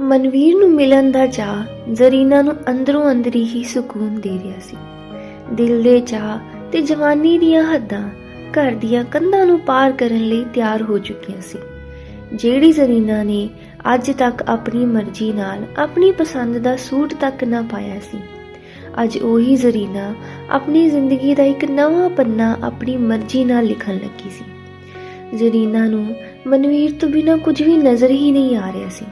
ਮਨਵੀਰ ਨੂੰ ਮਿਲਣ ਦਾ ਚਾਹ ਜ਼ਰੀਨਾ ਨੂੰ ਅੰਦਰੋਂ ਅੰਦਰੀ ਹੀ ਸਕੂਨ ਦੇ ਰਿਹਾ ਸੀ। ਦਿਲ ਦੇ ਚਾਹ ਤੇ ਜਵਾਨੀ ਦੀਆਂ ਹੱਦਾਂ ਘਰ ਦੀਆਂ ਕੰਧਾਂ ਨੂੰ ਪਾਰ ਕਰਨ ਲਈ ਤਿਆਰ ਹੋ ਚੁੱਕੀਆਂ ਸੀ। ਜਿਹੜੀ ਜ਼ਰੀਨਾ ਨੇ ਅੱਜ ਤੱਕ ਆਪਣੀ ਮਰਜ਼ੀ ਨਾਲ ਆਪਣੀ ਪਸੰਦ ਦਾ ਸੂਟ ਤੱਕ ਨਾ ਪਾਇਆ ਸੀ, ਅੱਜ ਉਹੀ ਜ਼ਰੀਨਾ ਆਪਣੀ ਜ਼ਿੰਦਗੀ ਦਾ ਇੱਕ ਨਵਾਂ ਪੰਨਾ ਆਪਣੀ ਮਰਜ਼ੀ ਨਾਲ ਲਿਖਣ ਲੱਗੀ ਸੀ। ਜ਼ਰੀਨਾ ਨੂੰ ਮਨਵੀਰ ਤੋਂ ਬਿਨਾਂ ਕੁਝ ਵੀ ਨਜ਼ਰ ਹੀ ਨਹੀਂ ਆ ਰਿਹਾ ਸੀ।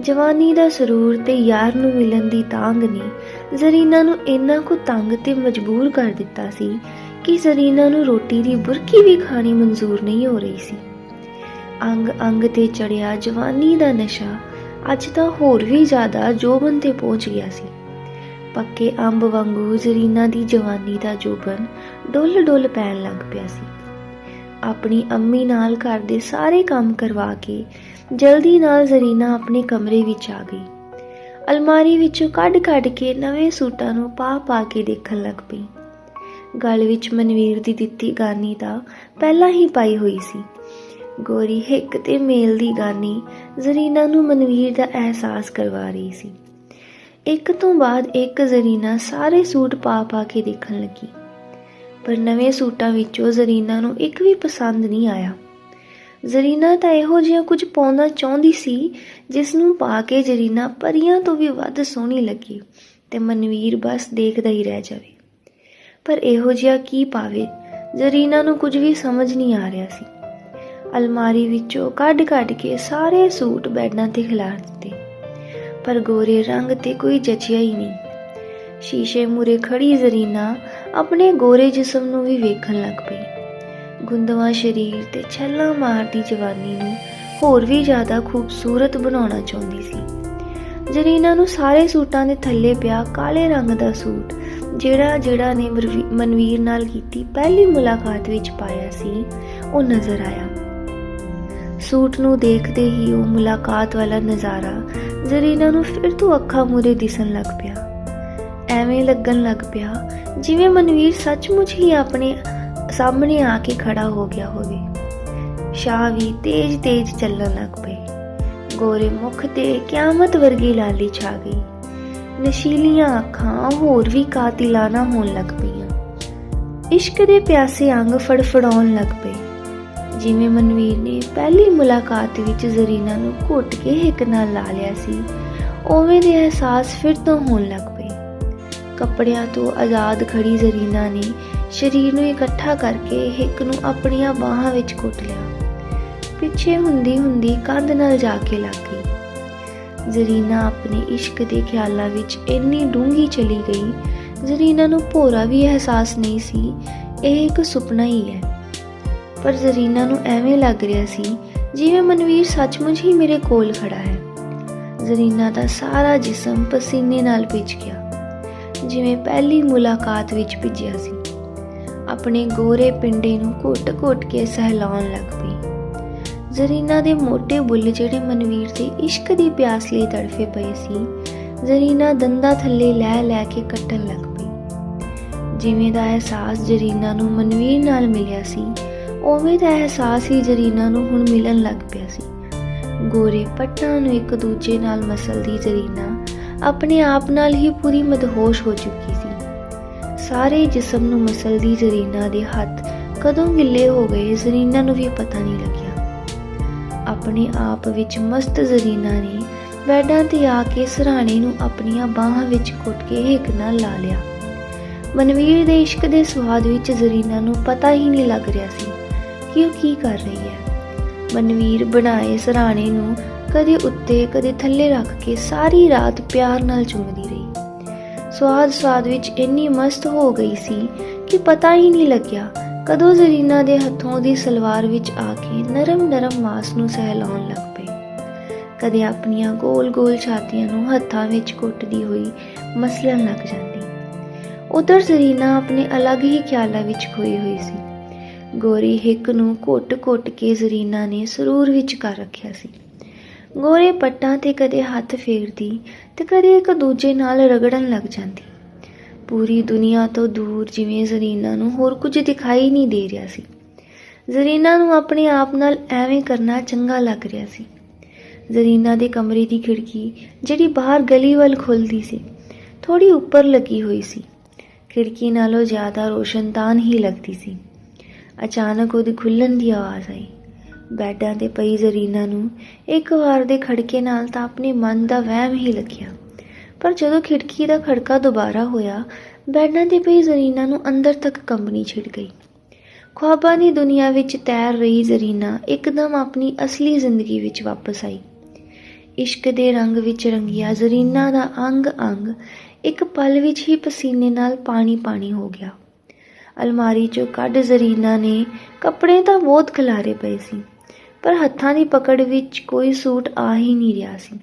ਜਵਾਨੀ ਦਾ ਸਰੂਰ ਤੇ ਯਾਰ ਨੂੰ ਮਿਲਣ ਦੀ ਤਾਂਗ ਨੇ ਜ਼ਰੀਨਾ ਨੂੰ ਇੰਨਾ ਕੁ ਤੰਗ ਤੇ ਮਜਬੂਰ ਕਰ ਦਿੱਤਾ ਸੀ ਕਿ ਜ਼ਰੀਨਾ ਨੂੰ ਰੋਟੀ ਦੀ ਬੁਰਕੀ ਵੀ ਖਾਣੀ ਮਨਜ਼ੂਰ ਨਹੀਂ ਹੋ ਰਹੀ ਸੀ। ਅੰਗ ਅੰਗ ਤੇ ਚੜਿਆ ਜਵਾਨੀ ਦਾ ਨਸ਼ਾ ਅੱਜ ਤਾਂ ਹੋਰ ਵੀ ਜ਼ਿਆਦਾ ਜੋਬਨ ਤੇ ਪਹੁੰਚ ਗਿਆ ਸੀ। ਪੱਕੇ ਅੰਬ ਵਾਂਗੂ ਜ਼ਰੀਨਾ ਦੀ ਜਵਾਨੀ ਦਾ ਜੋਬਨ ਡੁੱਲ ਡੁੱਲ ਪੈਣ ਲੱਗ ਪਿਆ ਸੀ। ਆਪਣੀ ਅੰਮੀ ਨਾਲ ਘਰ ਦੇ ਸਾਰੇ ਕੰਮ ਕਰਵਾ ਕੇ ਜਲਦੀ ਨਾਲ ਜ਼ਰੀਨਾ ਆਪਣੇ ਕਮਰੇ ਵਿੱਚ ਆ ਗਈ। ਅਲਮਾਰੀ ਵਿੱਚੋਂ ਕੱਢ-ਕੱਢ ਕੇ ਨਵੇਂ ਸੂਟਾਂ ਨੂੰ ਪਾ-ਪਾ ਕੇ ਦੇਖਣ ਲੱਗ ਪਈ। ਗਲ ਵਿੱਚ ਮਨਵੀਰ ਦੀ ਦਿੱਤੀ ਗਾਨੀ ਤਾਂ ਪਹਿਲਾਂ ਹੀ ਪਾਈ ਹੋਈ ਸੀ। ਗੋਰੀ ਹਿੱਕ ਤੇ ਮੇਲ ਦੀ ਗਾਨੀ ਜ਼ਰੀਨਾ ਨੂੰ ਮਨਵੀਰ ਦਾ ਅਹਿਸਾਸ ਕਰਵਾ ਰਹੀ ਸੀ। ਇੱਕ ਤੋਂ ਬਾਅਦ ਇੱਕ ਜ਼ਰੀਨਾ ਸਾਰੇ ਸੂਟ ਪਾ-ਪਾ ਕੇ ਦੇਖਣ ਲੱਗੀ। ਪਰ ਨਵੇਂ ਸੂਟਾਂ ਵਿੱਚੋਂ ਜ਼ਰੀਨਾ ਨੂੰ ਇੱਕ ਵੀ ਪਸੰਦ ਨਹੀਂ ਆਇਆ। ਜ਼ਰੀਨਾ ਤਾਂ ਇਹੋ ਜਿਹਾ ਕੁਝ ਪਾਉਣਾ ਚਾਹੁੰਦੀ ਸੀ, ਜਿਸ ਨੂੰ ਪਾ ਕੇ ਜ਼ਰੀਨਾ ਪਰੀਆਂ ਤੋਂ ਵੀ ਵੱਧ ਸੋਹਣੀ ਲੱਗੀ ਤੇ ਮਨਵੀਰ ਬਸ ਦੇਖਦਾ ਹੀ ਰਹਿ ਜਾਵੇ। ਪਰ ਇਹੋ ਜਿਹਾ ਕੀ ਪਾਵੇ? ਜ਼ਰੀਨਾ ਨੂੰ ਕੁਝ ਵੀ ਸਮਝ ਨਹੀਂ ਆ ਰਿਹਾ ਸੀ। ਅਲਮਾਰੀ ਵਿੱਚੋਂ ਕੱਢ-ਕੱਢ ਕੇ ਸਾਰੇ ਸੂਟ ਬੈਡਾਂ ਤੇ ਖਿਲਾਰ ਦਿੱਤੇ। ਪਰ ਗੋਰੇ ਰੰਗ ਤੇ ਕੋਈ ਜਚਿਆ ਹੀ ਨਹੀਂ। ਸ਼ੀਸ਼ੇ ਮੂਰੇ ਖੜੀ ਜ਼ਰੀਨਾ ਆਪਣੇ ਗੋਰੇ ਜਿਸਮ ਨੂੰ ਵੀ ਵੇਖਣ ਲੱਗ ਪਈ। ਗੁੰਦਵਾ ਸਰੀਰ ਤੇ ਛੱਲਾ ਮਾਰਦੀ ਜਵਾਨੀ ਨੂੰ ਹੋਰ ਵੀ ਜ਼ਿਆਦਾ ਖੂਬਸੂਰਤ ਬਣਾਉਣਾ ਚਾਹੁੰਦੀ ਸੀ। ਜ਼ਰੀਨਾ ਨੂੰ ਸਾਰੇ ਸੂਟਾਂ ਦੇ ਥੱਲੇ ਪਿਆ ਕਾਲੇ ਰੰਗ ਦਾ ਸੂਟ, ਜਿਹੜਾ ਜਿਹੜਾ ਨੇ ਮਨਵੀਰ ਨਾਲ ਕੀਤੀ ਪਹਿਲੀ ਮੁਲਾਕਾਤ ਵਿੱਚ ਪਾਇਆ ਸੀ, ਉਹ ਨਜ਼ਰ ਆਇਆ। ਸੂਟ ਨੂੰ ਦੇਖਦੇ ਹੀ ਉਹ ਮੁਲਾਕਾਤ ਵਾਲਾ ਨਜ਼ਾਰਾ ਜ਼ਰੀਨਾ ਨੂੰ ਫਿਰ ਤੋਂ ਅੱਖਾਂ ਮੂਰੇ ਦਿਸਣ ਲੱਗ ਪਿਆ। ਐਵੇਂ ਲੱਗਣ ਲੱਗ ਪਿਆ ਜਿਵੇਂ ਮਨਵੀਰ ਸੱਚਮੁੱਚ ਹੀ ਆਪਣੇ ਸਾਹਮਣੇ ਆ ਕੇ ਖੜਾ ਹੋ ਗਿਆ ਹੋਵੇ। ਸ਼ਾਹ ਵੀ ਤੇਜ਼-ਤੇਜ਼ ਚੱਲਣ ਲੱਗ ਪਏ ਗੋਰੇ ਮੁਖ ਤੇ ਕਿਆਮਤ ਵਰਗੀ ਲਾਲੀ ਛਾ ਗਈ। ਨਸ਼ੀਲੀਆਂ ਅੱਖਾਂ ਹੋਰ ਵੀ ਕਾਤਿਲਾਨਾ ਹੋਣ ਲੱਗ ਪਈਆਂ। ਇਸ਼ਕ ਦੇ ਪਿਆਸੇ ਅੰਗ ਫੜਫੜਾਉਣ ਲੱਗ ਪਏ। ਜਿਵੇਂ ਮਨਵੀਰ ਨੇ ਪਹਿਲੀ ਮੁਲਾਕਾਤ ਵਿੱਚ ਜ਼ਰੀਨਾ ਨੂੰ ਘੁੱਟ ਕੇ ਹਿੱਕ ਨਾਲ ਲਾ ਲਿਆ ਸੀ, ਉਵੇਂ ਦੇ ਅਹਿਸਾਸ ਫਿਰ ਤੋਂ ਹੋਣ ਲੱਗ ਪਏ। ਕੱਪੜਿਆਂ ਤੋਂ ਆਜ਼ਾਦ ਖੜੀ ਜ਼ਰੀਨਾ ਨੇ ਸਰੀਰ ਨੂੰ ਇਕੱਠਾ ਕਰਕੇ ਹਿੱਕ ਨੂੰ ਆਪਣੀਆਂ ਬਾਹਾਂ ਵਿੱਚ ਘੁੱਟ ਲਿਆ। ਪਿੱਛੇ ਹੁੰਦੀ ਹੁੰਦੀ ਕੰਧ ਨਾਲ ਜਾ ਕੇ ਲੱਗ ਗਈ। ਜ਼ਰੀਨਾ ਆਪਣੇ ਇਸ਼ਕ ਦੇ ਖਿਆਲਾਂ ਵਿੱਚ ਇੰਨੀ ਡੂੰਘੀ ਚਲੀ ਗਈ, ਜ਼ਰੀਨਾ ਨੂੰ ਭੋਰਾ ਵੀ ਅਹਿਸਾਸ ਨਹੀਂ ਸੀ, ਇਹ ਇੱਕ ਸੁਪਨਾ ਹੀ ਹੈ। ਪਰ ਜ਼ਰੀਨਾ ਨੂੰ ਐਵੇਂ ਲੱਗ ਰਿਹਾ ਸੀ ਜਿਵੇਂ ਮਨਵੀਰ ਸੱਚਮੁੱਚ ਹੀ ਮੇਰੇ ਕੋਲ ਖੜਾ ਹੈ। ਜ਼ਰੀਨਾ ਦਾ ਸਾਰਾ ਜਿਸਮ ਪਸੀਨੇ ਨਾਲ ਭਿੱਜ ਗਿਆ, ਜਿਵੇਂ ਪਹਿਲੀ ਮੁਲਾਕਾਤ ਵਿੱਚ ਭਿੱਜਿਆ ਸੀ। ਆਪਣੇ ਗੋਰੇ ਪਿੰਡੇ ਨੂੰ ਘੁੱਟ-ਘੁੱਟ ਕੇ ਸਹਿਲਾਉਣ ਲੱਗ ਪਈ। ਜ਼ਰੀਨਾ ਦੇ ਮੋٹے ਬੁੱਲ ਜਿਹੜੇ ਮਨਵੀਰ ਦੇ ਇਸ਼ਕ ਦੀ ਪਿਆਸ ਲਈ ਤੜਫੇ ਪਏ ਸੀ ਜ਼ਰੀਨਾ ਦੰਦਾ ਥੱਲੇ ਲੈ ਲੈ ਕੇ ਕੱਟਣ ਲੱਗ ਪਈ। ਜਿਵੇਂ ਦਾ ਅਹਿਸਾਸ ਜ਼ਰੀਨਾ ਨੂੰ ਮਨਵੀਰ ਨਾਲ ਮਿਲਿਆ ਸੀ, ਉਵੇਂ ਦਾ ਅਹਿਸਾਸ ਹੀ ਜ਼ਰੀਨਾ ਨੂੰ ਹੁਣ ਮਿਲਣ ਲੱਗ ਪਿਆ ਸੀ। ਗੋਰੇ ਪੱਟਾਂ ਨੂੰ ਇੱਕ ਦੂਜੇ ਨਾਲ ਮਸਲਦੀ ਜ਼ਰੀਨਾ ਆਪਣੇ ਆਪ ਨਾਲ ਹੀ ਪੂਰੀ ਮਦਹੋਸ਼ ਹੋ ਚੁੱਕੀ ਸਾਰੇ ਜਿਸਮ ਨੂੰ ਮਸਲਦੀ ਜ਼ਰੀਨਾ ਦੇ ਹੱਥ ਕਦੋਂ ਗਿੱਲੇ ਹੋ ਗਏ ਜ਼ਰੀਨਾ ਨੂੰ ਵੀ ਪਤਾ ਨਹੀਂ ਲੱਗਿਆ। ਆਪਣੇ ਆਪ ਵਿੱਚ ਮਸਤ ਜ਼ਰੀਨਾ ਨੇ ਬੈਡਾਂ ਤੇ ਆ ਕੇ ਸਰਾਣੇ ਨੂੰ ਆਪਣੀਆਂ ਬਾਹਾਂ ਵਿੱਚ ਘੁੱਟ ਕੇ ਹਿੱਕ ਨਾਲ ਲਾ ਲਿਆ। ਮਨਵੀਰ ਦੇ ਇਸ਼ਕ ਦੇ ਸਵਾਦ ਵਿੱਚ ਜ਼ਰੀਨਾ ਨੂੰ ਪਤਾ ਹੀ ਨਹੀਂ ਲੱਗ ਰਿਹਾ ਸੀ ਕਿ ਉਹ ਕੀ ਕਰ ਰਹੀ ਹੈ। ਮਨਵੀਰ ਬਣਾਏ ਸਰਾਣੇ ਨੂੰ ਕਦੇ ਉੱਤੇ ਕਦੇ ਥੱਲੇ ਰੱਖ ਕੇ ਸਾਰੀ ਰਾਤ ਪਿਆਰ ਨਾਲ ਚੁੰਮਦੀ ਰਹੀ। ਸਵਾਦ ਸਵਾਦ ਵਿੱਚ ਇੰਨੀ ਮਸਤ ਹੋ ਗਈ ਸੀ ਕਿ ਪਤਾ ਹੀ ਨਹੀਂ ਲੱਗਿਆ ਕਦੋਂ ਜ਼ਰੀਨਾ ਦੇ ਹੱਥੋਂ ਦੀ ਸਲਵਾਰ ਵਿੱਚ ਆ ਕੇ ਨਰਮ ਨਰਮ ਮਾਸ ਨੂੰ ਸਹਿਲਾਉਣ ਲੱਗ ਪਏ। ਕਦੇ ਆਪਣੀਆਂ ਗੋਲ-ਗੋਲ ਛਾਤੀਆਂ ਨੂੰ ਹੱਥਾਂ ਵਿੱਚ ਘੁੱਟਦੀ ਹੋਈ ਮਸਲਣ ਲੱਗ ਜਾਂਦੀ। ਉਧਰ ਜ਼ਰੀਨਾ ਆਪਣੇ ਅਲੱਗ ਹੀ ਖਿਆਲਾਂ ਵਿੱਚ ਖੋਈ ਹੋਈ ਸੀ। ਗੋਰੀ ਹਿੱਕ ਨੂੰ ਘੁੱਟ-ਘੁੱਟ ਕੇ ਜ਼ਰੀਨਾ ਨੇ ਸਰੂਰ ਵਿੱਚ ਕਰ ਰੱਖਿਆ ਸੀ। ਗੋਰੇ ਪੱਟਾਂ ਤੇ ਕਦੇ ਹੱਥ ਫੇਰਦੀ ਤੇ ਕਦੇ ਇੱਕ ਦੂਜੇ ਨਾਲ ਰਗੜਨ ਲੱਗ ਜਾਂਦੀ। ਪੂਰੀ ਦੁਨੀਆ ਤੋਂ ਦੂਰ ਜਿਵੇਂ ਜ਼ਰੀਨਾ ਨੂੰ ਹੋਰ ਕੁਝ ਦਿਖਾਈ ਨਹੀਂ ਦੇ ਰਿਹਾ ਸੀ। ਜ਼ਰੀਨਾ ਨੂੰ ਆਪਣੇ ਆਪ ਨਾਲ ਐਵੇਂ ਕਰਨਾ ਚੰਗਾ ਲੱਗ ਰਿਹਾ ਸੀ। ਜ਼ਰੀਨਾ ਦੇ ਕਮਰੇ ਦੀ ਖਿੜਕੀ, ਜਿਹੜੀ ਬਾਹਰ ਗਲੀ ਵੱਲ ਖੁੱਲਦੀ ਸੀ ਥੋੜੀ ਉੱਪਰ ਲੱਗੀ ਹੋਈ ਸੀ। ਖਿੜਕੀ ਨਾਲੋਂ ਜ਼ਿਆਦਾ ਰੋਸ਼ਨਦਾਨ ਹੀ ਲੱਗਦੀ ਸੀ। ਅਚਾਨਕ ਉਹਦੀ ਖੁੱਲਣ ਦੀ ਆਵਾਜ਼ ਆਈ। ਬੈੱਡਾਂ ਤੇ ਪਈ ਜ਼ਰੀਨਾ ਨੂੰ, ਇੱਕ ਵਾਰ ਦੇ ਖੜਕੇ ਨਾਲ ਤਾਂ ਆਪਣੇ ਮਨ ਦਾ ਵਹਿਮ ਹੀ ਲੱਗਿਆ। ਪਰ ਜਦੋਂ ਖਿੜਕੀ ਦਾ ਖੜਕਾ ਦੁਬਾਰਾ ਹੋਇਆ, ਬੈੱਡਾਂ ਤੇ ਪਈ ਜ਼ਰੀਨਾ ਨੂੰ ਅੰਦਰ ਤੱਕ ਕੰਬਣੀ ਛਿੜ ਗਈ। ਖੁਆਬਾਂ ਦੀ ਦੁਨੀਆ ਵਿੱਚ ਤੈਰ ਰਹੀ ਜ਼ਰੀਨਾ ਇੱਕਦਮ ਆਪਣੀ ਅਸਲੀ ਜ਼ਿੰਦਗੀ ਵਿੱਚ ਵਾਪਸ ਆਈ। ਇਸ਼ਕ ਦੇ ਰੰਗ ਵਿੱਚ ਰੰਗਿਆ ਜ਼ਰੀਨਾ ਦਾ ਅੰਗ ਅੰਗ ਇੱਕ ਪਲ ਵਿੱਚ ਹੀ ਪਸੀਨੇ ਨਾਲ ਪਾਣੀ ਪਾਣੀ ਹੋ ਗਿਆ। ਅਲਮਾਰੀ ਚੋਂ ਕੱਢ ਜ਼ਰੀਨਾ ਨੇ ਕੱਪੜੇ ਤਾਂ ਬਹੁਤ ਖਿਲਾਰੇ ਪਏ ਸੀ। ਪਰ ਹੱਥਾਂ ਦੀ ਪਕੜ ਵਿੱਚ ਕੋਈ ਸੂਟ ਆ ਹੀ ਨਹੀਂ ਰਿਹਾ ਸੀ।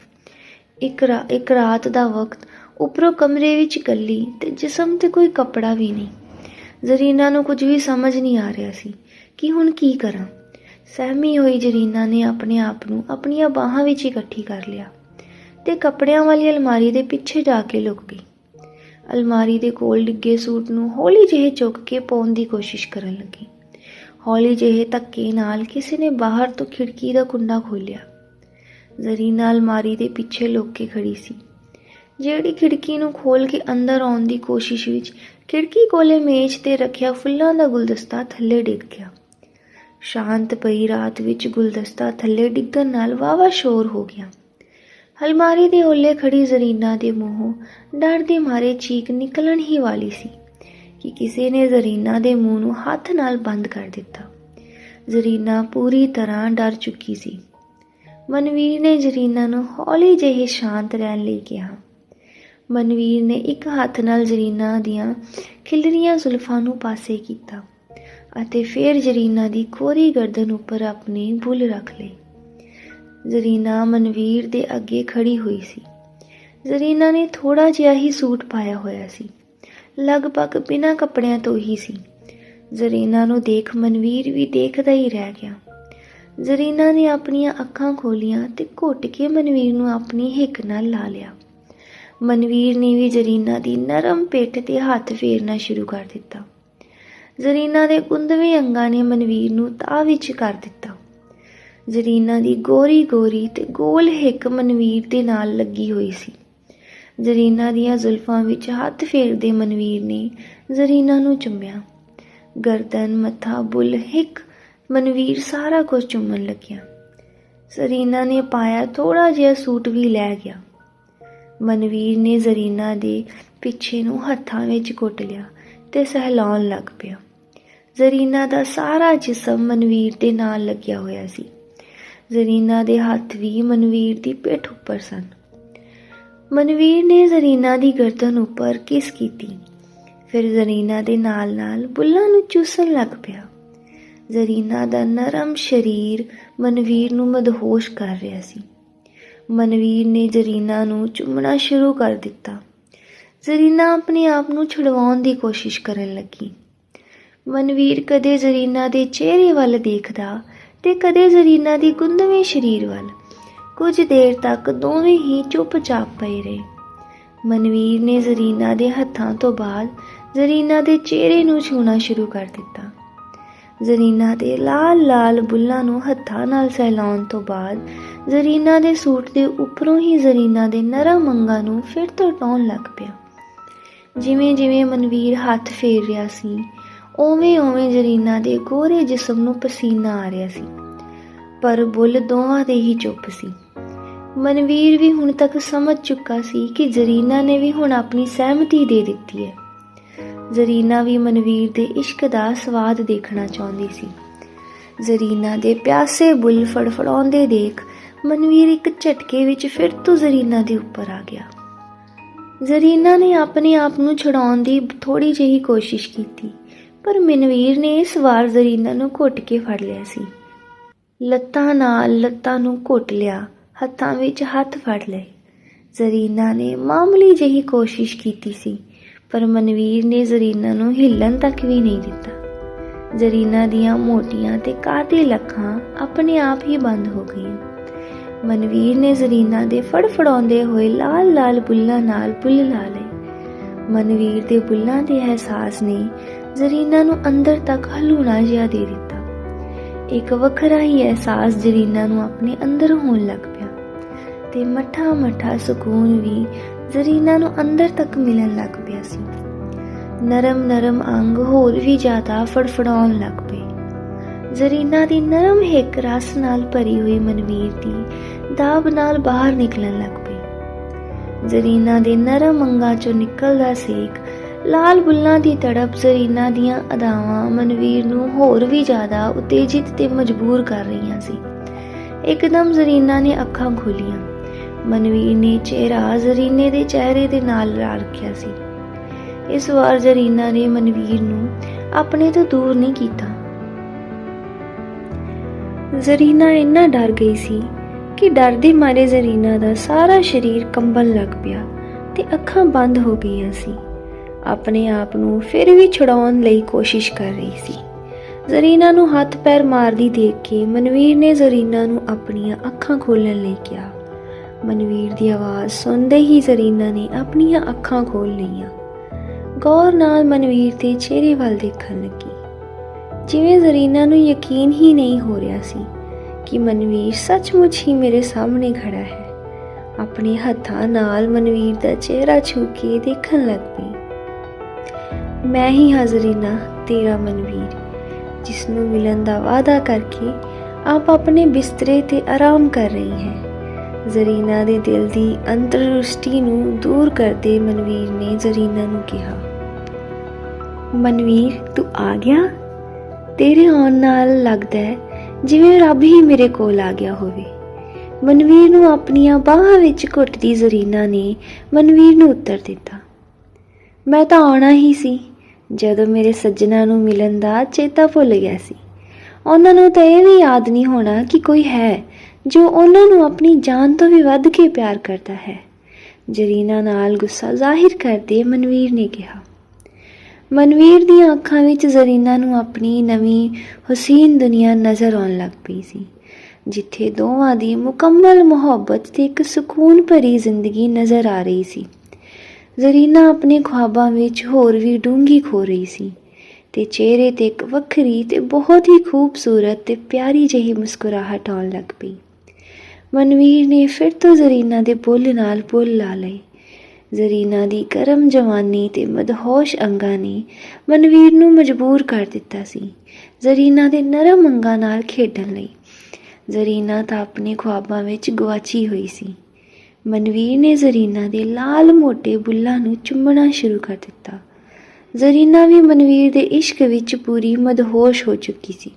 ਇੱਕ ਰਾ- ਇੱਕ ਰਾਤ ਦਾ ਵਕਤ ਉੱਪਰੋਂ ਕਮਰੇ ਵਿੱਚ ਇਕੱਲੀ ਤੇ ਜਿਸਮ ਤੇ ਕੋਈ ਕੱਪੜਾ ਵੀ ਨਹੀਂ। ਜ਼ਰੀਨਾ ਨੂੰ ਕੁਝ ਵੀ ਸਮਝ ਨਹੀਂ ਆ ਰਿਹਾ ਸੀ ਕਿ ਹੁਣ ਕੀ ਕਰਾਂ। ਸਹਿਮੀ ਹੋਈ ਜ਼ਰੀਨਾ ਨੇ ਆਪਣੇ ਆਪ ਨੂੰ ਆਪਣੀਆਂ ਬਾਹਾਂ ਵਿੱਚ ਇਕੱਠੀ ਕਰ ਲਿਆ ਤੇ ਕੱਪੜਿਆਂ ਵਾਲੀ ਅਲਮਾਰੀ ਦੇ ਪਿੱਛੇ ਜਾ ਕੇ ਲੁਕ ਗਈ। ਅਲਮਾਰੀ ਦੇ ਕੋਲ ਡਿੱਗੇ ਸੂਟ ਨੂੰ ਹੌਲੀ ਜਿਹੇ ਚੁੱਕ ਕੇ ਪਾਉਣ ਦੀ ਕੋਸ਼ਿਸ਼ ਕਰਨ ਲੱਗੀ। ਹੌਲੀ ਜਿਹੇ ਧੱਕੇ ਨਾਲ ਕਿਸੇ ਨੇ ਬਾਹਰ ਤੋਂ ਖਿੜਕੀ ਦਾ ਕੁੰਡਾ ਖੋਲ੍ਹਿਆ। ਜ਼ਰੀਨਾ ਅਲਮਾਰੀ ਦੇ ਪਿੱਛੇ ਲੁਕ ਕੇ ਖੜੀ ਸੀ। ਜਿਹੜੀ ਖਿੜਕੀ ਨੂੰ ਖੋਲ ਕੇ ਅੰਦਰ ਆਉਣ ਦੀ ਕੋਸ਼ਿਸ਼ ਵਿੱਚ ਖਿੜਕੀ ਕੋਲੇ ਮੇਜ਼ ਤੇ ਰੱਖਿਆ ਫੁੱਲਾਂ ਦਾ ਗੁਲਦਸਤਾ ਥੱਲੇ ਡਿੱਗ ਗਿਆ। ਸ਼ਾਂਤ ਪਈ ਰਾਤ ਵਿੱਚ ਗੁਲਦਸਤਾ ਥੱਲੇ ਡਿੱਗਣ ਨਾਲ ਵਾਵਾ ਸ਼ੋਰ ਹੋ ਗਿਆ। ਅਲਮਾਰੀ ਦੇ ਓਲੇ ਖੜੀ ਜ਼ਰੀਨਾ ਦੇ ਮੂੰਹੋਂ ਡਰ ਦੇ ਮਾਰੇ ਚੀਕ ਨਿਕਲਣ ਹੀ ਵਾਲੀ ਸੀ। ਕਿ ਕਿਸੇ ਨੇ ਜ਼ਰੀਨਾ ਦੇ ਮੂੰਹ ਨੂੰ ਹੱਥ ਨਾਲ ਬੰਦ ਕਰ ਦਿੱਤਾ। ਜ਼ਰੀਨਾ ਪੂਰੀ ਤਰ੍ਹਾਂ ਡਰ ਚੁੱਕੀ ਸੀ। ਮਨਵੀਰ ਨੇ ਜ਼ਰੀਨਾ ਨੂੰ ਹੌਲੀ ਜਿਹੇ ਸ਼ਾਂਤ ਰਹਿਣ ਲਈ ਕਿਹਾ। ਮਨਵੀਰ ਨੇ ਇੱਕ ਹੱਥ ਨਾਲ ਜ਼ਰੀਨਾ ਦੀਆਂ ਖਿਲਰੀਆਂ ਜ਼ੁਲਫਾਂ ਨੂੰ ਪਾਸੇ ਕੀਤਾ ਅਤੇ ਫਿਰ ਜ਼ਰੀਨਾ ਦੀ ਕੋਰੀ ਗਰਦਨ ਉੱਪਰ ਆਪਣੀ ਬੁੱਲ ਰੱਖ ਲਈ ਜ਼ਰੀਨਾ ਮਨਵੀਰ ਦੇ ਅੱਗੇ ਖੜੀ ਹੋਈ ਸੀ। ਜ਼ਰੀਨਾ ਨੇ ਥੋੜਾ ਜਿਹਾ ਹੀ ਸੂਟ ਪਾਇਆ ਹੋਇਆ ਸੀ। ਲਗਭਗ ਬਿਨਾਂ ਕੱਪੜਿਆਂ ਤੋਂ ਹੀ ਸੀ। ਜ਼ਰੀਨਾ ਨੂੰ ਦੇਖ ਮਨਵੀਰ ਵੀ ਦੇਖਦਾ ਹੀ ਰਹਿ ਗਿਆ। ਜ਼ਰੀਨਾ ਨੇ ਆਪਣੀਆਂ ਅੱਖਾਂ ਖੋਲੀਆਂ ਤੇ ਘੁੱਟ ਕੇ ਮਨਵੀਰ ਨੂੰ ਆਪਣੀ ਹਿੱਕ ਨਾਲ ਲਾ ਲਿਆ। ਮਨਵੀਰ ਨੇ ਵੀ ਜ਼ਰੀਨਾ ਦੀ ਨਰਮ ਪਿੱਠ ਤੇ ਹੱਥ ਫੇਰਨਾ ਸ਼ੁਰੂ ਕਰ ਦਿੱਤਾ। ਜ਼ਰੀਨਾ ਦੇ ਕੁੰਦਵੇਂ ਅੰਗਾਂ ਨੇ ਮਨਵੀਰ ਨੂੰ ਤਾਹ ਵਿੱਚ ਕਰ ਦਿੱਤਾ। ਜ਼ਰੀਨਾ ਦੀ ਗੋਰੀ ਗੋਰੀ ਤੇ ਗੋਲ ਹਿੱਕ ਮਨਵੀਰ ਦੇ ਨਾਲ ਲੱਗੀ ਹੋਈ ਸੀ। ਜ਼ਰੀਨਾ ਦੀਆਂ ਜ਼ੁਲਫਾਂ ਵਿੱਚ ਹੱਥ ਫੇਰਦੇ ਮਨਵੀਰ ਨੇ ਜ਼ਰੀਨਾ ਨੂੰ ਚੁੰਮਿਆ। ਗਰਦਨ, ਮੱਥਾ, ਬੁੱਲ, ਹਿੱਕ, ਮਨਵੀਰ ਸਾਰਾ ਕੁਝ ਚੁੰਮਣ ਲੱਗਿਆ। ਜ਼ਰੀਨਾ ਨੇ ਪਾਇਆ ਥੋੜਾ ਜਿਹਾ ਸੂਟ ਵੀ ਲੈ ਗਿਆ। ਮਨਵੀਰ ਨੇ ਜ਼ਰੀਨਾ ਦੇ ਪਿੱਛੇ ਨੂੰ ਹੱਥਾਂ ਵਿੱਚ ਘੁੱਟ ਲਿਆ ਤੇ ਸਹਿਲਾਉਣ ਲੱਗ ਪਿਆ। ਜ਼ਰੀਨਾ ਦਾ ਸਾਰਾ ਜਿਸਮ ਮਨਵੀਰ ਦੇ ਨਾਲ ਲੱਗਿਆ ਹੋਇਆ ਸੀ। ਜ਼ਰੀਨਾ ਦੇ ਹੱਥ ਵੀ ਮਨਵੀਰ ਦੀ ਪਿੱਠ ਉੱਪਰ ਸਨ। ਮਨਵੀਰ ਨੇ ਜ਼ਰੀਨਾ ਦੀ ਗਰਦਨ ਉੱਪਰ ਕਿਸ ਕੀਤੀ? ਫਿਰ ਜ਼ਰੀਨਾ ਦੇ ਨਾਲ-ਨਾਲ ਬੁੱਲਾਂ ਨੂੰ ਚੂਸਣ ਲੱਗ ਪਿਆ। ਜ਼ਰੀਨਾ ਦਾ ਨਰਮ ਸਰੀਰ ਮਨਵੀਰ ਨੂੰ ਮਦਹੋਸ਼ ਕਰ ਰਿਹਾ ਸੀ। ਮਨਵੀਰ ਨੇ ਜ਼ਰੀਨਾ ਨੂੰ ਚੁੰਮਣਾ ਸ਼ੁਰੂ ਕਰ ਦਿੱਤਾ। ਜ਼ਰੀਨਾ ਆਪਣੇ ਆਪ ਨੂੰ ਛੁਡਵਾਉਣ ਦੀ ਕੋਸ਼ਿਸ਼ ਕਰਨ ਲੱਗੀ। ਮਨਵੀਰ ਕਦੇ ਜ਼ਰੀਨਾ ਦੇ ਚਿਹਰੇ ਵੱਲ ਦੇਖਦਾ ਤੇ ਕਦੇ ਜ਼ਰੀਨਾ ਦੀ ਗੁੰਦਵੇਂ ਸਰੀਰ ਵੱਲ। ਕੁਝ ਦੇਰ ਤੱਕ ਦੋਵੇਂ ਹੀ ਚੁੱਪਚਾਪ ਪਏ ਰਹੇ। ਮਨਵੀਰ ਨੇ ਜ਼ਰੀਨਾ ਦੇ ਹੱਥਾਂ ਤੋਂ ਬਾਅਦ ਜ਼ਰੀਨਾ ਦੇ ਚਿਹਰੇ ਨੂੰ ਛੂਣਾ ਸ਼ੁਰੂ ਕਰ ਦਿੱਤਾ। ਜ਼ਰੀਨਾ ਦੇ ਲਾਲ-ਲਾਲ ਬੁੱਲਾਂ ਨੂੰ ਹੱਥਾਂ ਨਾਲ ਸਹਿਲਾਉਣ ਤੋਂ ਬਾਅਦ ਜ਼ਰੀਨਾ ਦੇ ਸੂਟ ਦੇ ਉੱਪਰੋਂ ਹੀ ਜ਼ਰੀਨਾ ਦੇ ਨਰਮ ਅੰਗਾਂ ਨੂੰ ਫਿਰ ਤੋਂ ਟਾਉਣ ਲੱਗ ਪਿਆ। ਜਿਵੇਂ ਜਿਵੇਂ ਮਨਵੀਰ ਹੱਥ ਫੇਰ ਰਿਹਾ ਸੀ ਓਵੇਂ ਓਵੇਂ ਜ਼ਰੀਨਾ ਦੇ ਗੋਰੇ ਜਿਸਮ ਨੂੰ ਪਸੀਨਾ ਆ ਰਿਹਾ ਸੀ। ਪਰ ਬੁੱਲ ਦੋਵਾਂ ਦੇ ਹੀ ਚੁੱਪ ਸੀ। ਮਨਵੀਰ ਵੀ ਹੁਣ ਤੱਕ ਸਮਝ ਚੁੱਕਾ ਸੀ ਕਿ ਜ਼ਰੀਨਾ ਨੇ ਵੀ ਹੁਣ ਆਪਣੀ ਸਹਿਮਤੀ ਦੇ ਦਿੱਤੀ ਹੈ। ਜ਼ਰੀਨਾ ਵੀ ਮਨਵੀਰ ਦੇ ਇਸ਼ਕ ਦਾ ਸਵਾਦ ਦੇਖਣਾ ਚਾਹੁੰਦੀ ਸੀ। ਜ਼ਰੀਨਾ ਦੇ ਪਿਆਸੇ ਬੁੱਲ ਫੜਫੜਾਉਂਦੇ ਦੇਖ ਮਨਵੀਰ ਇੱਕ ਝਟਕੇ ਵਿੱਚ ਫਿਰ ਤੋਂ ਜ਼ਰੀਨਾ ਦੇ ਉੱਪਰ ਆ ਗਿਆ। ਜ਼ਰੀਨਾ ਨੇ ਆਪਣੇ ਆਪ ਨੂੰ ਛੁਡਾਉਣ ਦੀ ਥੋੜੀ ਜਿਹੀ ਕੋਸ਼ਿਸ਼ ਕੀਤੀ, ਪਰ ਮਨਵੀਰ ਨੇ ਇਸ ਵਾਰ ਜ਼ਰੀਨਾ ਨੂੰ ਘੁੱਟ ਕੇ ਫੜ ਲਿਆ ਸੀ। ਲੱਤਾਂ ਨਾਲ ਲੱਤਾਂ ਨੂੰ ਘੁੱਟ ਲਿਆ। ਹੱਥਾਂ ਵਿੱਚ ਹੱਥ ਫੜ ਲਏ। ਜ਼ਰੀਨਾ ਨੇ ਮਾਮੂਲੀ ਜਿਹੀ ਕੋਸ਼ਿਸ਼ ਕੀਤੀ ਸੀ, ਪਰ ਮਨਵੀਰ ਨੇ ਜ਼ਰੀਨਾ ਨੂੰ ਹਿੱਲਣ ਤੱਕ ਵੀ ਨਹੀਂ ਦਿੱਤਾ। ਜ਼ਰੀਨਾ ਦੀਆਂ ਮੋਟੀਆਂ ਤੇ ਕਾਤਿਲ ਅੱਖਾਂ ਆਪਣੇ ਆਪ ਹੀ ਬੰਦ ਹੋ ਗਈਆਂ। ਮਨਵੀਰ ਨੇ ਜ਼ਰੀਨਾ ਦੇ ਫੜਫੜਾਉਂਦੇ ਹੋਏ ਲਾਲ-ਲਾਲ ਬੁੱਲਾਂ ਨਾਲ ਬੁੱਲ ਲਾ ਲਏ। ਮਨਵੀਰ ਦੇ ਬੁੱਲਾਂ ਦੇ ਅਹਿਸਾਸ ਨੇ ਜ਼ਰੀਨਾ ਨੂੰ ਅੰਦਰ ਤੱਕ ਹਲੂਣਾ ਜਿਹਾ ਦੇ ਦਿੱਤਾ। ਇੱਕ ਵੱਖਰਾ ਹੀ ਅਹਿਸਾਸ ਜ਼ਰੀਨਾ ਨੂੰ ਆਪਣੇ ਅੰਦਰ ਹੋਣ ਲੱਗ ਤੇ ਮਠਾ ਮਠਾ ਸਕੂਨ ਵੀ ਜ਼ਰੀਨਾ ਨੂੰ ਅੰਦਰ ਤੱਕ ਮਿਲਣ ਲੱਗ ਪਿਆ ਸੀ। ਨਰਮ ਨਰਮ ਅੰਗ ਹੋਰ ਵੀ ਜ਼ਿਆਦਾ ਫੜਫੜਾਉਣ ਲੱਗ ਪਏ। ਜ਼ਰੀਨਾ ਦੀ ਨਰਮ ਹਿੱਕ ਰਸ ਨਾਲ ਭਰੀ ਹੋਈ ਮਨਵੀਰ ਦੀ ਦਾਬ ਨਾਲ ਬਾਹਰ ਨਿਕਲਣ ਲੱਗ ਪਈ। ਜ਼ਰੀਨਾ ਦੇ ਨਰਮ ਅੰਗਾਂ ਚੋਂ ਨਿਕਲਦਾ ਸੇਕ, ਲਾਲ ਬੁੱਲਾਂ ਦੀ ਤੜਪ ਜ਼ਰੀਨਾ ਦੀਆਂ ਅਦਾਵਾਂ ਮਨਵੀਰ ਨੂੰ ਹੋਰ ਵੀ ਜ਼ਿਆਦਾ ਉਤੇਜਿਤ ਤੇ ਮਜਬੂਰ ਕਰ ਰਹੀਆਂ ਸੀ। ਇੱਕਦਮ ਜ਼ਰੀਨਾ ਨੇ ਅੱਖਾਂ ਖੋਲੀਆਂ। ਮਨਵੀਰ ਨੇ ਚਿਹਰਾ ਜ਼ਰੀਨੇ ਦੇ ਚਿਹਰੇ ਦੇ ਨਾਲ ਲਾ ਰੱਖਿਆ ਸੀ। ਇਸ ਵਾਰ ਜ਼ਰੀਨਾ ਨੇ ਮਨਵੀਰ ਨੂੰ ਆਪਣੇ ਤੋਂ ਦੂਰ ਨਹੀਂ ਕੀਤਾ। ਜ਼ਰੀਨਾ ਇੰਨਾ ਡਰ ਗਈ ਸੀ ਕਿ ਡਰ ਦੇ ਮਾਰੇ ਜ਼ਰੀਨਾ ਦਾ ਸਾਰਾ ਸਰੀਰ ਕੰਬਣ ਲੱਗ ਪਿਆ ਤੇ ਅੱਖਾਂ ਬੰਦ ਹੋ ਗਈਆਂ ਸੀ। ਆਪਣੇ ਆਪ ਨੂੰ ਫਿਰ ਵੀ ਛੁਡਾਉਣ ਲਈ ਕੋਸ਼ਿਸ਼ ਕਰ ਰਹੀ ਸੀ। ਜ਼ਰੀਨਾ ਨੂੰ ਹੱਥ ਪੈਰ ਮਾਰਦੀ ਦੇਖ ਕੇ ਮਨਵੀਰ ਨੇ ਜ਼ਰੀਨਾ ਨੂੰ ਆਪਣੀਆਂ ਅੱਖਾਂ ਖੋਲਣ ਲਈ ਕਿਹਾ। ਮਨਵੀਰ ਦੀ ਆਵਾਜ਼ ਸੁਣਦੇ ਹੀ ਜ਼ਰੀਨਾ ਨੇ ਆਪਣੀਆਂ ਅੱਖਾਂ ਖੋਲ ਲਈਆਂ। ਗੌਰ ਨਾਲ ਮਨਵੀਰ ਦੇ ਚਿਹਰੇ ਵੱਲ ਦੇਖਣ ਲੱਗੀ। ਜਿਵੇਂ ਜ਼ਰੀਨਾ ਨੂੰ ਯਕੀਨ ਹੀ ਨਹੀਂ ਹੋ ਰਿਹਾ ਸੀ ਕਿ ਮਨਵੀਰ ਸੱਚਮੁੱਚ ਹੀ ਮੇਰੇ ਸਾਹਮਣੇ ਖੜਾ ਹੈ। ਆਪਣੇ ਹੱਥਾਂ ਨਾਲ ਮਨਵੀਰ ਦਾ ਚਿਹਰਾ ਛੂ ਕੇ ਦੇਖਣ ਲੱਗ ਪਈ। ਮੈਂ ਹੀ ਹਾਜ਼ਰੀਨਾ ਤੇਰਾ ਮਨਵੀਰ, ਜਿਸ ਨੂੰ ਮਿਲਣ ਦਾ ਵਾਅਦਾ ਕਰਕੇ ਆਪ ਆਪਣੇ ਬਿਸਤਰੇ ਤੇ ਆਰਾਮ ਕਰ ਰਹੀ ਹੈ। ਜ਼ਰੀਨਾ ਦੇ ਦਿਲ ਦੀ ਅੰਤਰਦ੍ਰਿਸ਼ਟੀ ਨੂੰ ਦੂਰ ਕਰਦੇ ਮਨਵੀਰ ਨੇ ਜ਼ਰੀਨਾ ਨੂੰ ਕਿਹਾ, ਮਨਵੀਰ, ਤੂੰ ਆ ਗਿਆ? ਤੇਰੇ ਆਉਣ ਨਾਲ ਲੱਗਦਾ ਹੈ ਜਿਵੇਂ ਰੱਬ ਹੀ ਮੇਰੇ ਕੋਲ ਆ ਗਿਆ ਹੋਵੇ। ਮਨਵੀਰ ਨੂੰ ਆਪਣੀਆਂ ਬਾਹਾਂ ਵਿੱਚ ਘੁੱਟਦੀ ਜ਼ਰੀਨਾ ਨੇ ਮਨਵੀਰ ਨੂੰ ਉੱਤਰ ਦਿੱਤਾ, ਮੈਂ ਤਾਂ ਆਉਣਾ ਹੀ ਸੀ, ਜਦੋਂ ਮੇਰੇ ਸੱਜਣਾ ਨੂੰ ਮਿਲਣ ਦਾ ਚੇਤਾ ਭੁੱਲ ਗਿਆ ਸੀ। ਉਹਨਾਂ ਨੂੰ ਤਾਂ ਇਹ ਵੀ ਯਾਦ ਨਹੀਂ ਹੋਣਾ ਕਿ ਕੋਈ ਹੈ ਜੋ ਉਹਨਾਂ ਨੂੰ ਆਪਣੀ ਜਾਨ ਤੋਂ ਵੀ ਵੱਧ ਕੇ ਪਿਆਰ ਕਰਦਾ ਹੈ। ਜਰੀਨਾ ਨਾਲ ਗੁੱਸਾ ਜ਼ਾਹਿਰ ਕਰਦੇ ਮਨਵੀਰ ਨੇ ਕਿਹਾ, ਮਨਵੀਰ ਦੀਆਂ ਅੱਖਾਂ ਵਿੱਚ ਜ਼ਰੀਨਾ ਨੂੰ ਆਪਣੀ ਨਵੀਂ ਹਸੀਨ ਦੁਨੀਆ ਨਜ਼ਰ ਆਉਣ ਲੱਗ ਪਈ ਸੀ, ਜਿੱਥੇ ਦੋਵਾਂ ਦੀ ਮੁਕੰਮਲ ਮੁਹੱਬਤ ਤੇ ਇੱਕ ਸਕੂਨ ਭਰੀ ਜ਼ਿੰਦਗੀ ਨਜ਼ਰ ਆ ਰਹੀ ਸੀ। ਜ਼ਰੀਨਾ ਆਪਣੇ ਖੁਆਬਾਂ ਵਿੱਚ ਹੋਰ ਵੀ ਡੂੰਘੀ ਖੋ ਰਹੀ ਸੀ ਤੇ ਚਿਹਰੇ ਤੇ ਇੱਕ ਵੱਖਰੀ ਤੇ ਬਹੁਤ ਹੀ ਖੂਬਸੂਰਤ ਤੇ ਪਿਆਰੀ ਜਿਹੀ ਮੁਸਕਰਾਹਟ ਆਉਣ ਲੱਗ ਪਈ। ਮਨਵੀਰ ਨੇ ਫਿਰ ਤੋਂ ਜ਼ਰੀਨਾ ਦੇ ਬੁੱਲ ਨਾਲ ਬੁੱਲ ਲਾ ਲਏ। ਜ਼ਰੀਨਾ ਦੀ ਗਰਮ ਜਵਾਨੀ ਤੇ ਮਦਹੋਸ਼ ਅੰਗਾਂ ਨੇ ਮਨਵੀਰ ਨੂੰ ਮਜਬੂਰ ਕਰ ਦਿੱਤਾ ਸੀ। ਜ਼ਰੀਨਾ ਦੇ ਨਰਮ ਅੰਗਾਂ ਨਾਲ ਖੇਡਣ ਲਈ। ਜ਼ਰੀਨਾ ਤਾਂ ਆਪਣੇ ਖੁਆਬਾਂ ਵਿੱਚ ਗਵਾਚੀ ਹੋਈ ਸੀ। ਮਨਵੀਰ ਨੇ ਜ਼ਰੀਨਾ ਦੇ ਲਾਲ ਮੋਟੇ ਬੁੱਲਾਂ ਨੂੰ ਚੁੰਮਣਾ ਸ਼ੁਰੂ ਕਰ ਦਿੱਤਾ। ਜ਼ਰੀਨਾ ਵੀ ਮਨਵੀਰ ਦੇ ਇਸ਼ਕ ਵਿੱਚ ਪੂਰੀ ਮਦਹੋਸ਼ ਹੋ ਚੁੱਕੀ ਸੀ।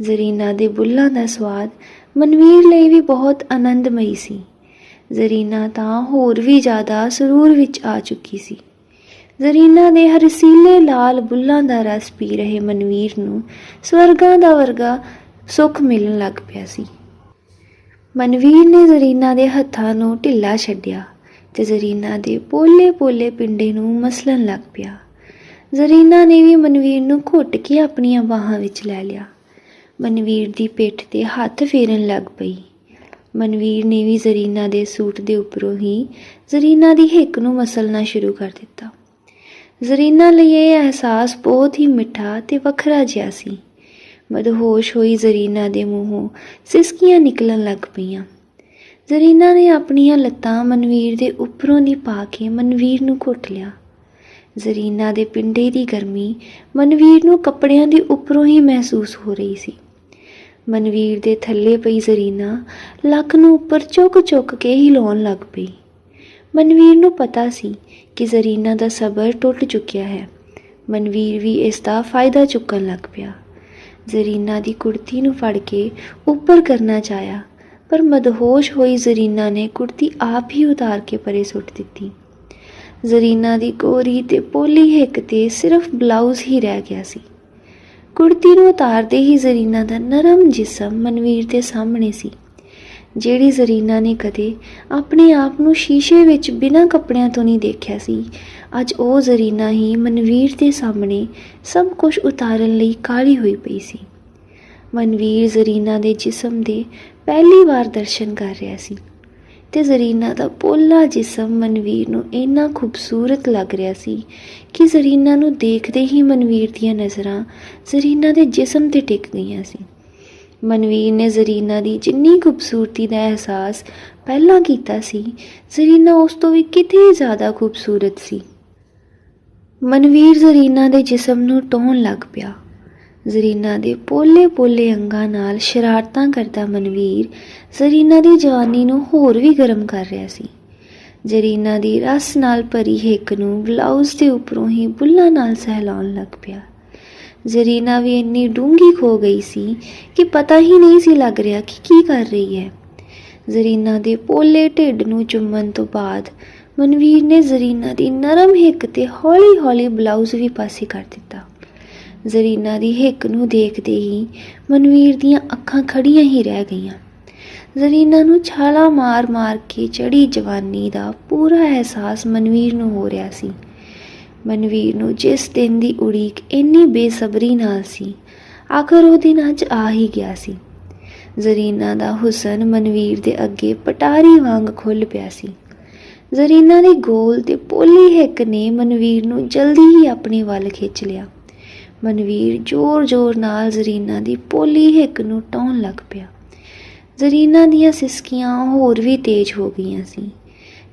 ਜ਼ਰੀਨਾ ਦੇ ਬੁੱਲਾਂ ਦਾ ਸਵਾਦ ਮਨਵੀਰ ਲਈ ਵੀ ਬਹੁਤ ਆਨੰਦਮਈ ਸੀ। ਜ਼ਰੀਨਾ ਤਾਂ ਹੋਰ ਵੀ ਜ਼ਿਆਦਾ ਸਰੂਰ ਵਿੱਚ ਆ ਚੁੱਕੀ ਸੀ। ਜ਼ਰੀਨਾ ਦੇ ਹਰਸੀਲੇ ਲਾਲ ਬੁੱਲਾਂ ਦਾ ਰਸ ਪੀ ਰਹੇ ਮਨਵੀਰ ਨੂੰ ਸਵਰਗਾਂ ਦਾ ਵਰਗਾ ਸੁੱਖ ਮਿਲਣ ਲੱਗ ਪਿਆ ਸੀ। ਮਨਵੀਰ ਨੇ ਜ਼ਰੀਨਾ ਦੇ ਹੱਥਾਂ ਨੂੰ ਢਿੱਲਾ ਛੱਡਿਆ ਤੇ ਜ਼ਰੀਨਾ ਦੇ ਪੋਲੇ-ਪੋਲੇ ਪਿੰਡੇ ਨੂੰ ਮਸਲਣ ਲੱਗ ਪਿਆ। ਜ਼ਰੀਨਾ ਨੇ ਵੀ ਮਨਵੀਰ ਨੂੰ ਘੁੱਟ ਕੇ ਆਪਣੀਆਂ ਬਾਹਾਂ ਵਿੱਚ ਲੈ ਲਿਆ। ਮਨਵੀਰ ਦੀ ਪਿੱਠ ਤੇ ਹੱਥ ਫੇਰਨ ਲੱਗ ਪਈ। ਮਨਵੀਰ ਨੇ ਵੀ ਜ਼ਰੀਨਾ ਦੇ ਸੂਟ ਦੇ ਉੱਪਰੋਂ ਹੀ ਜ਼ਰੀਨਾ ਦੀ ਹਿੱਕ ਨੂੰ ਮਸਲਣਾ ਸ਼ੁਰੂ ਕਰ ਦਿੱਤਾ। ਜ਼ਰੀਨਾ ਲਈ ਇਹ ਅਹਿਸਾਸ ਬਹੁਤ ਹੀ ਮਿੱਠਾ ਤੇ ਵੱਖਰਾ ਜਿਹਾ ਸੀ। ਮਦਹੋਸ਼ ਹੋਈ ਜ਼ਰੀਨਾ ਦੇ ਮੂੰਹੋਂ ਸਿਸਕੀਆਂ ਨਿਕਲਣ ਲੱਗ ਪਈਆਂ। ਜ਼ਰੀਨਾ ਨੇ ਆਪਣੀਆਂ ਲੱਤਾਂ ਮਨਵੀਰ ਦੇ ਉੱਪਰੋਂ ਦੀ ਪਾ ਕੇ ਮਨਵੀਰ ਨੂੰ ਘੁੱਟ ਲਿਆ। ਜ਼ਰੀਨਾ ਦੇ ਪਿੰਡੇ ਦੀ ਗਰਮੀ ਮਨਵੀਰ ਨੂੰ ਕੱਪੜਿਆਂ ਦੇ ਉੱਪਰੋਂ ਹੀ ਮਹਿਸੂਸ ਹੋ ਰਹੀ ਸੀ। ਮਨਵੀਰ ਦੇ ਥੱਲੇ ਪਈ ਜ਼ਰੀਨਾ ਲੱਕ ਨੂੰ ਉੱਪਰ ਚੁੱਕ-ਚੁੱਕ ਕੇ ਹਿਲਾਉਣ ਲੱਗ ਪਈ। ਮਨਵੀਰ ਨੂੰ ਪਤਾ ਸੀ ਕਿ ਜ਼ਰੀਨਾ ਦਾ ਸਬਰ ਟੁੱਟ ਚੁੱਕਿਆ ਹੈ। ਮਨਵੀਰ ਵੀ ਇਸ ਦਾ ਫਾਇਦਾ ਚੁੱਕਣ ਲੱਗ ਪਿਆ। ਜ਼ਰੀਨਾ ਦੀ ਕੁੜਤੀ ਨੂੰ ਫੜ ਕੇ ਉੱਪਰ ਕਰਨਾ ਚਾਹਿਆ, ਪਰ ਮਦਹੋਸ਼ ਹੋਈ ਜ਼ਰੀਨਾ ਨੇ ਕੁੜਤੀ ਆਪ ਹੀ ਉਤਾਰ ਕੇ ਪਰੇ ਸੁੱਟ ਦਿੱਤੀ। ਜ਼ਰੀਨਾ ਦੀ ਗੋਰੀ ਤੇ ਪੋਲੀ ਹਿੱਕ ਤੇ ਸਿਰਫ ਬਲਾਊਜ਼ ਹੀ ਰਹਿ ਗਿਆ ਸੀ। ਕੁੜਤੀ ਨੂੰ ਉਤਾਰਦੇ ਹੀ ਜ਼ਰੀਨਾ ਦਾ ਨਰਮ ਜਿਸਮ ਮਨਵੀਰ ਦੇ ਸਾਹਮਣੇ ਸੀ, ਜਿਹੜੀ ਜ਼ਰੀਨਾ ਨੇ ਕਦੇ ਆਪਣੇ ਆਪ ਨੂੰ ਸ਼ੀਸ਼ੇ ਵਿੱਚ ਬਿਨਾਂ ਕੱਪੜਿਆਂ ਤੋਂ ਨਹੀਂ ਦੇਖਿਆ ਸੀ। ਅੱਜ ਉਹ ਜ਼ਰੀਨਾ ਹੀ ਮਨਵੀਰ ਦੇ ਸਾਹਮਣੇ ਸਭ ਕੁਝ ਉਤਾਰਨ ਲਈ ਕਾਲੀ ਹੋਈ ਪਈ ਸੀ। ਮਨਵੀਰ ਜ਼ਰੀਨਾ ਦੇ ਜਿਸਮ ਦੇ ਪਹਿਲੀ ਵਾਰ ਦਰਸ਼ਨ ਕਰ ਰਿਹਾ ਸੀ। ਤੇ ਜ਼ਰੀਨਾ ਦਾ ਪੋਲਾ ਜਿਸਮ ਮਨਵੀਰ ਨੂੰ ਇੰਨਾ ਖੂਬਸੂਰਤ ਲੱਗ ਰਿਹਾ ਸੀ ਕਿ ਜ਼ਰੀਨਾ ਨੂੰ ਦੇਖਦੇ ਹੀ ਮਨਵੀਰ ਦੀਆਂ ਨਜ਼ਰਾਂ ਜ਼ਰੀਨਾ ਦੇ ਜਿਸਮ ਤੇ ਟਿਕ ਗਈਆਂ ਸੀ। ਮਨਵੀਰ ਨੇ ਜ਼ਰੀਨਾ ਦੀ ਜਿੰਨੀ ਖੂਬਸੂਰਤੀ ਦਾ ਅਹਿਸਾਸ ਪਹਿਲਾਂ ਕੀਤਾ ਸੀ, ਜ਼ਰੀਨਾ ਉਸ ਤੋਂ ਵੀ ਕਿਤੇ ਜ਼ਿਆਦਾ ਖੂਬਸੂਰਤ ਸੀ। ਮਨਵੀਰ ਜ਼ਰੀਨਾ ਦੇ ਜਿਸਮ ਨੂੰ ਟੋਣ ਲੱਗ ਪਿਆ। ਜ਼ਰੀਨਾ ਦੇ ਪੋਲੇ-ਪੋਲੇ ਅੰਗਾਂ ਨਾਲ ਸ਼ਰਾਰਤਾਂ ਕਰਦਾ ਮਨਵੀਰ ਜ਼ਰੀਨਾ ਦੀ ਜਵਾਨੀ ਨੂੰ ਹੋਰ ਵੀ ਗਰਮ ਕਰ ਰਿਹਾ ਸੀ। ਜ਼ਰੀਨਾ ਦੀ ਰਸ ਨਾਲ ਭਰੀ ਹਿੱਕ ਨੂੰ ਬਲਾਊਜ਼ ਦੇ ਉੱਪਰੋਂ ਹੀ ਬੁੱਲਾਂ ਨਾਲ ਸਹਿਲਾਉਣ ਲੱਗ ਪਿਆ। ਜ਼ਰੀਨਾ ਵੀ ਇੰਨੀ ਡੂੰਗੀ ਖੋ ਗਈ ਸੀ ਕਿ ਪਤਾ ਹੀ ਨਹੀਂ ਸੀ ਲੱਗ ਰਿਹਾ ਕਿ ਕੀ ਕਰ ਰਹੀ ਹੈ। ਜ਼ਰੀਨਾ ਦੇ ਪੋਲੇ ਢਿੱਡ ਨੂੰ ਚੁੰਮਣ ਤੋਂ ਬਾਅਦ ਮਨਵੀਰ ਨੇ ਜ਼ਰੀਨਾ ਦੀ ਨਰਮ ਹਿੱਕ ਤੇ ਹੌਲੀ-ਹੌਲੀ ਬਲਾਊਜ਼ ਵੀ ਪਾਸੇ ਕਰ ਦਿੱਤਾ। ਜ਼ਰੀਨਾ ਦੀ ਹਿੱਕ ਨੂੰ ਦੇਖਦੇ ਹੀ ਮਨਵੀਰ ਦੀਆਂ ਅੱਖਾਂ ਖੜੀਆਂ ਹੀ ਰਹਿ ਗਈਆਂ। ਜ਼ਰੀਨਾ ਨੂੰ ਛਾਲਾ ਮਾਰ-ਮਾਰ ਕੇ ਚੜੀ ਜਵਾਨੀ ਦਾ ਪੂਰਾ ਅਹਿਸਾਸ ਮਨਵੀਰ ਨੂੰ ਹੋ ਰਿਹਾ ਸੀ। ਮਨਵੀਰ ਨੂੰ ਜਿਸ ਦਿਨ ਦੀ ਉਡੀਕ ਇੰਨੀ ਬੇਸਬਰੀ ਨਾਲ ਸੀ, ਆਖਰ ਉਹ ਦਿਨ ਅੱਜ ਆ ਹੀ ਗਿਆ ਸੀ। ਜ਼ਰੀਨਾ ਦਾ ਹੁਸਨ ਮਨਵੀਰ ਦੇ ਅੱਗੇ ਪਟਾਰੀ ਵਾਂਗ ਖੁੱਲ ਪਿਆ ਸੀ। ਜ਼ਰੀਨਾ ਦੀ ਗੋਲ ਤੇ ਪੋਲੀ ਹਿੱਕ ਨੇ ਮਨਵੀਰ ਨੂੰ ਜਲਦੀ ਹੀ ਆਪਣੇ ਵੱਲ ਖਿੱਚ ਲਿਆ। ਮਨਵੀਰ ਜ਼ੋਰ-ਜ਼ੋਰ ਨਾਲ ਜ਼ਰੀਨਾ ਦੀ ਪੋਲੀ ਹਿੱਕ ਨੂੰ ਟਾਉਣ ਲੱਗ ਪਿਆ। ਜ਼ਰੀਨਾ ਦੀਆਂ ਸਿਸਕੀਆਂ ਹੋਰ ਵੀ ਤੇਜ਼ ਹੋ ਗਈਆਂ ਸੀ।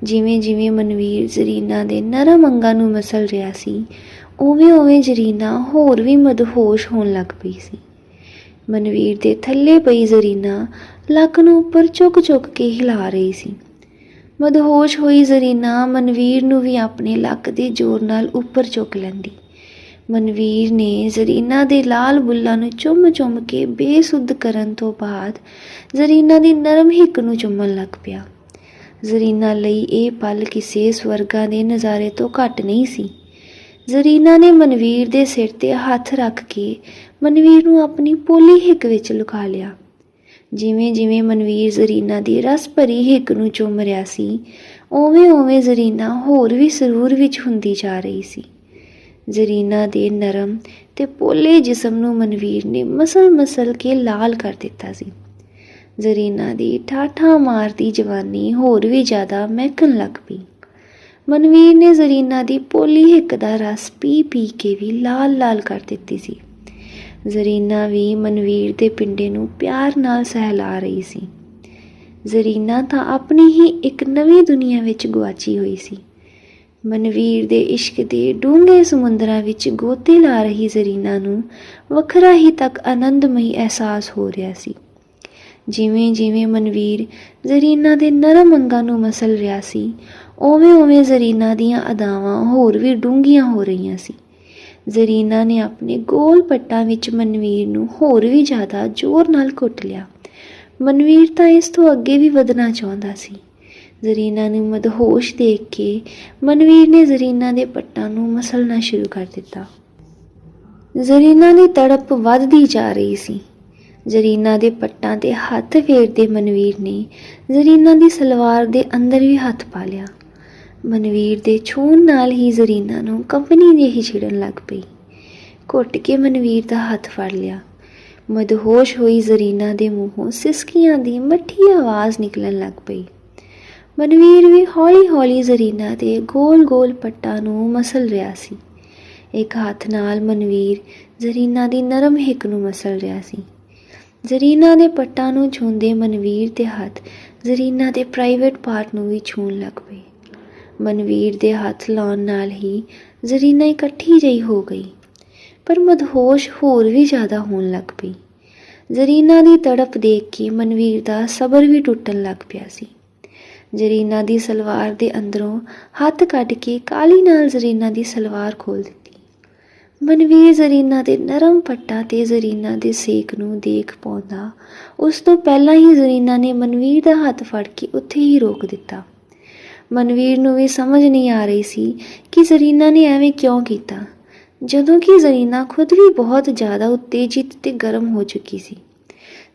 ਜਿਵੇਂ-ਜਿਵੇਂ ਮਨਵੀਰ ਜ਼ਰੀਨਾ ਦੇ ਨਰਮ ਅੰਗਾਂ ਨੂੰ ਮਸਲ ਰਿਹਾ ਸੀ ਉਵੇਂ-ਉਵੇਂ ਜ਼ਰੀਨਾ ਹੋਰ ਵੀ ਮਦਹੋਸ਼ ਹੋਣ ਲੱਗ ਪਈ ਸੀ। ਮਨਵੀਰ ਦੇ ਥੱਲੇ ਪਈ ਜ਼ਰੀਨਾ ਲੱਕ ਨੂੰ ਉੱਪਰ ਚੁੱਕ-ਚੁੱਕ ਕੇ ਹਿਲਾ ਰਹੀ ਸੀ। ਮਦਹੋਸ਼ ਹੋਈ ਜ਼ਰੀਨਾ ਮਨਵੀਰ ਨੂੰ ਵੀ ਆਪਣੇ ਲੱਕ ਦੇ ਜ਼ੋਰ ਨਾਲ ਉੱਪਰ ਚੁੱਕ ਲੈਂਦੀ। ਮਨਵੀਰ ਨੇ ਜ਼ਰੀਨਾ ਦੇ ਲਾਲ ਬੁੱਲਾਂ ਨੂੰ ਚੁੰਮ-ਚੁੰਮ ਕੇ ਬੇਸੁੱਧ ਕਰਨ ਤੋਂ ਬਾਅਦ ਜ਼ਰੀਨਾ ਦੀ ਨਰਮ ਹਿੱਕ ਨੂੰ ਚੁੰਮਣ ਲੱਗ ਪਿਆ। ਜ਼ਰੀਨਾ ਲਈ ਇਹ ਪਲ ਕਿਸੇ ਸਵਰਗਾਂ ਦੇ ਨਜ਼ਾਰੇ ਤੋਂ ਘੱਟ ਨਹੀਂ ਸੀ। ਜ਼ਰੀਨਾ ਨੇ ਮਨਵੀਰ ਦੇ ਸਿਰ ਤੇ ਹੱਥ ਰੱਖ ਕੇ ਮਨਵੀਰ ਨੂੰ ਆਪਣੀ ਪੋਲੀ ਹਿੱਕ ਵਿੱਚ ਲੁਕਾ ਲਿਆ। ਜਿਵੇਂ-ਜਿਵੇਂ ਮਨਵੀਰ ਜ਼ਰੀਨਾ ਦੀ ਰਸ ਭਰੀ ਹਿੱਕ ਨੂੰ ਚੁੰਮ ਰਿਹਾ ਸੀ ਓਵੇਂ-ਓਵੇਂ ਜ਼ਰੀਨਾ ਹੋਰ ਵੀ ਸਰੂਰ ਵਿੱਚ ਹੁੰਦੀ ਜਾ ਰਹੀ ਸੀ। ਜ਼ਰੀਨਾ ਦੇ ਨਰਮ ਤੇ ਪੋਲੇ ਜਿਸਮ ਨੂੰ ਮਨਵੀਰ ਨੇ ਮਸਲ-ਮਸਲ ਕੇ ਲਾਲ ਕਰ ਦਿੱਤਾ ਸੀ। ਜ਼ਰੀਨਾ ਦੀ ਠਾਠਾ ਮਾਰਦੀ ਜਵਾਨੀ ਹੋਰ ਵੀ ਜ਼ਿਆਦਾ ਮਹਿਕਣ ਲੱਗ ਪਈ। ਮਨਵੀਰ ਨੇ ਜ਼ਰੀਨਾ ਦੀ ਪੋਲੀ ਹਿੱਕ ਦਾ ਰਸ ਪੀ-ਪੀ ਕੇ ਵੀ ਲਾਲ-ਲਾਲ ਕਰ ਦਿੱਤੀ ਸੀ। ਜ਼ਰੀਨਾ ਵੀ ਮਨਵੀਰ ਦੇ ਪਿੰਡੇ ਨੂੰ ਪਿਆਰ ਨਾਲ ਸਹਿਲਾ ਰਹੀ ਸੀ। ਜ਼ਰੀਨਾ ਤਾਂ ਆਪਣੀ ਹੀ ਇੱਕ ਨਵੀਂ ਦੁਨੀਆ ਵਿੱਚ ਗੁਆਚੀ ਹੋਈ ਸੀ। ਮਨਵੀਰ ਦੇ ਇਸ਼ਕ ਦੇ ਡੂੰਘੇ ਸਮੁੰਦਰਾਂ ਵਿੱਚ ਗੋਤੇ ਲਾ ਰਹੀ ਜ਼ਰੀਨਾ ਨੂੰ ਵੱਖਰਾ ਹੀ ਤੱਕ ਆਨੰਦਮਈ ਅਹਿਸਾਸ ਹੋ ਰਿਹਾ ਸੀ। ਜਿਵੇਂ-ਜਿਵੇਂ ਮਨਵੀਰ ਜ਼ਰੀਨਾ ਦੇ ਨਰਮ ਅੰਗਾਂ ਨੂੰ ਮਸਲ ਰਿਹਾ ਸੀ ਓਵੇਂ-ਓਵੇਂ ਜ਼ਰੀਨਾ ਦੀਆਂ ਅਦਾਵਾਂ ਹੋਰ ਵੀ ਡੂੰਘੀਆਂ ਹੋ ਰਹੀਆਂ ਸੀ। ਜ਼ਰੀਨਾ ਨੇ ਆਪਣੇ ਗੋਲ ਪੱਟਾਂ ਵਿੱਚ ਮਨਵੀਰ ਨੂੰ ਹੋਰ ਵੀ ਜ਼ਿਆਦਾ ਜ਼ੋਰ ਨਾਲ ਘੁੱਟ ਲਿਆ। ਮਨਵੀਰ ਤਾਂ ਇਸ ਤੋਂ ਅੱਗੇ ਵੀ ਵਧਣਾ ਚਾਹੁੰਦਾ ਸੀ। ਜ਼ਰੀਨਾ ਨੂੰ ਮਦਹੋਸ਼ ਦੇਖ ਕੇ ਮਨਵੀਰ ਨੇ ਜ਼ਰੀਨਾ ਦੇ ਪੱਟਾਂ ਨੂੰ ਮਸਲਣਾ ਸ਼ੁਰੂ ਕਰ ਦਿੱਤਾ। ਜ਼ਰੀਨਾ ਦੀ ਤੜਪ ਵੱਧਦੀ ਜਾ ਰਹੀ ਸੀ। ਜ਼ਰੀਨਾ ਦੇ ਪੱਟਾਂ ਤੇ ਹੱਥ ਫੇਰਦੇ ਮਨਵੀਰ ਨੇ ਜ਼ਰੀਨਾ ਦੀ ਸਲਵਾਰ ਦੇ ਅੰਦਰ ਵੀ ਹੱਥ ਪਾ ਲਿਆ। ਮਨਵੀਰ ਦੇ ਛੂਣ ਨਾਲ ਹੀ ਜ਼ਰੀਨਾ ਨੂੰ ਕੰਪਨੀ ਜਿਹੀ ਛਿੜਨ ਲੱਗ ਪਈ। ਘੁੱਟ ਕੇ ਮਨਵੀਰ ਦਾ ਹੱਥ ਫੜ ਲਿਆ। ਮਦਹੋਸ਼ ਹੋਈ ਜ਼ਰੀਨਾ ਦੇ ਮੂੰਹੋਂ ਸਿਸਕੀਆਂ ਦੀ ਮੱਠੀ ਆਵਾਜ਼ ਨਿਕਲਣ ਲੱਗ ਪਈ। ਮਨਵੀਰ ਵੀ ਹੌਲੀ-ਹੌਲੀ ਜ਼ਰੀਨਾ ਦੇ ਗੋਲ-ਗੋਲ ਪੱਟਾਂ ਨੂੰ ਮਸਲ ਰਿਹਾ ਸੀ। ਇੱਕ ਹੱਥ ਨਾਲ ਮਨਵੀਰ ਜ਼ਰੀਨਾ ਦੀ ਨਰਮ ਹਿੱਕ ਨੂੰ ਮਸਲ ਰਿਹਾ ਸੀ। ਜ਼ਰੀਨਾ ਦੇ ਪੱਟਾਂ ਨੂੰ ਛੂੰਦੇ ਮਨਵੀਰ ਦੇ ਹੱਥ ਜ਼ਰੀਨਾ ਦੇ ਪ੍ਰਾਈਵੇਟ ਪਾਰਟ ਨੂੰ ਵੀ ਛੂਣ ਲੱਗ ਪਏ। ਮਨਵੀਰ ਦੇ ਹੱਥ ਲਾਉਣ ਨਾਲ ਹੀ ਜ਼ਰੀਨਾ ਇਕੱਠੀ ਜਿਹੀ ਹੋ ਗਈ, ਪਰ ਮਦਹੋਸ਼ ਹੋਰ ਵੀ ਜ਼ਿਆਦਾ ਹੋਣ ਲੱਗ ਪਈ। ਜ਼ਰੀਨਾ ਦੀ ਤੜਪ ਦੇਖ ਕੇ ਮਨਵੀਰ ਦਾ ਸਬਰ ਵੀ ਟੁੱਟਣ ਲੱਗ ਪਿਆ ਸੀ। ਜ਼ਰੀਨਾ ਦੀ ਸਲਵਾਰ ਦੇ ਅੰਦਰੋਂ ਹੱਥ ਕੱਢ ਕੇ ਕਾਲੀ ਨਾਲ ਜ਼ਰੀਨਾ ਦੀ ਸਲਵਾਰ ਖੋਲ ਦਿੱਤੀ। ਮਨਵੀਰ ਜ਼ਰੀਨਾ ਦੇ ਨਰਮ ਪੱਟਾਂ ਤੇ ਜ਼ਰੀਨਾ ਦੇ ਸੇਕ ਨੂੰ ਦੇਖ ਪਾਉਂਦਾ, ਉਸ ਤੋਂ ਪਹਿਲਾਂ ਹੀ ਜ਼ਰੀਨਾ ਨੇ ਮਨਵੀਰ ਦਾ ਹੱਥ ਫੜ ਕੇ ਉੱਥੇ ਹੀ ਰੋਕ ਦਿੱਤਾ। ਮਨਵੀਰ ਨੂੰ ਵੀ ਸਮਝ ਨਹੀਂ ਆ ਰਹੀ ਸੀ ਕਿ ਜ਼ਰੀਨਾ ਨੇ ਐਵੇਂ ਕਿਉਂ ਕੀਤਾ, ਜਦੋਂ ਕਿ ਜ਼ਰੀਨਾ ਖੁਦ ਵੀ ਬਹੁਤ ਜ਼ਿਆਦਾ ਉਤੇਜਿਤ ਤੇ ਗਰਮ ਹੋ ਚੁੱਕੀ ਸੀ।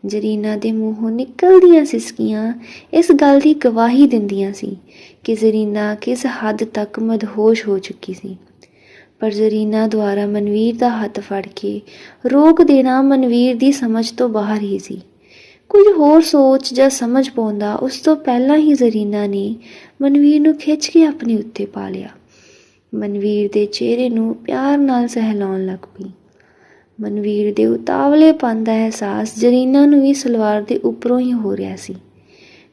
ਜ਼ਰੀਨਾ ਦੇ ਮੂੰਹੋਂ ਨਿਕਲਦੀਆਂ ਸਿਸਕੀਆਂ, ਇਸ ਗੱਲ ਦੀ ਗਵਾਹੀ ਦਿੰਦੀਆਂ ਸੀ ਕਿ ਜ਼ਰੀਨਾ ਕਿਸ ਹੱਦ ਤੱਕ ਮਦਹੋਸ਼ ਹੋ ਚੁੱਕੀ ਸੀ। ਪਰ ਜ਼ਰੀਨਾ ਦੁਆਰਾ ਮਨਵੀਰ ਦਾ ਹੱਥ ਫੜ ਕੇ ਰੋਕ ਦੇਣਾ ਮਨਵੀਰ ਦੀ ਸਮਝ ਤੋਂ ਬਾਹਰ ਹੀ ਸੀ। ਕੁਝ ਹੋਰ ਸੋਚ ਜਾਂ ਸਮਝ ਪਾਉਂਦਾ ਉਸ ਤੋਂ ਪਹਿਲਾਂ ਹੀ ਜ਼ਰੀਨਾ ਨੇ ਮਨਵੀਰ ਨੂੰ ਖਿੱਚ ਕੇ ਆਪਣੇ ਉੱਤੇ ਪਾ ਲਿਆ। ਮਨਵੀਰ ਦੇ ਚਿਹਰੇ ਨੂੰ ਪਿਆਰ ਨਾਲ ਸਹਿਲਾਉਣ ਲੱਗ ਪਈ। ਮਨਵੀਰ ਦੇ ਉਤਾਵਲੇਪਨ ਦਾ ਅਹਿਸਾਸ ਜ਼ਰੀਨਾ ਨੂੰ ਵੀ ਸਲਵਾਰ ਦੇ ਉੱਪਰੋਂ ਹੀ ਹੋ ਰਿਹਾ ਸੀ।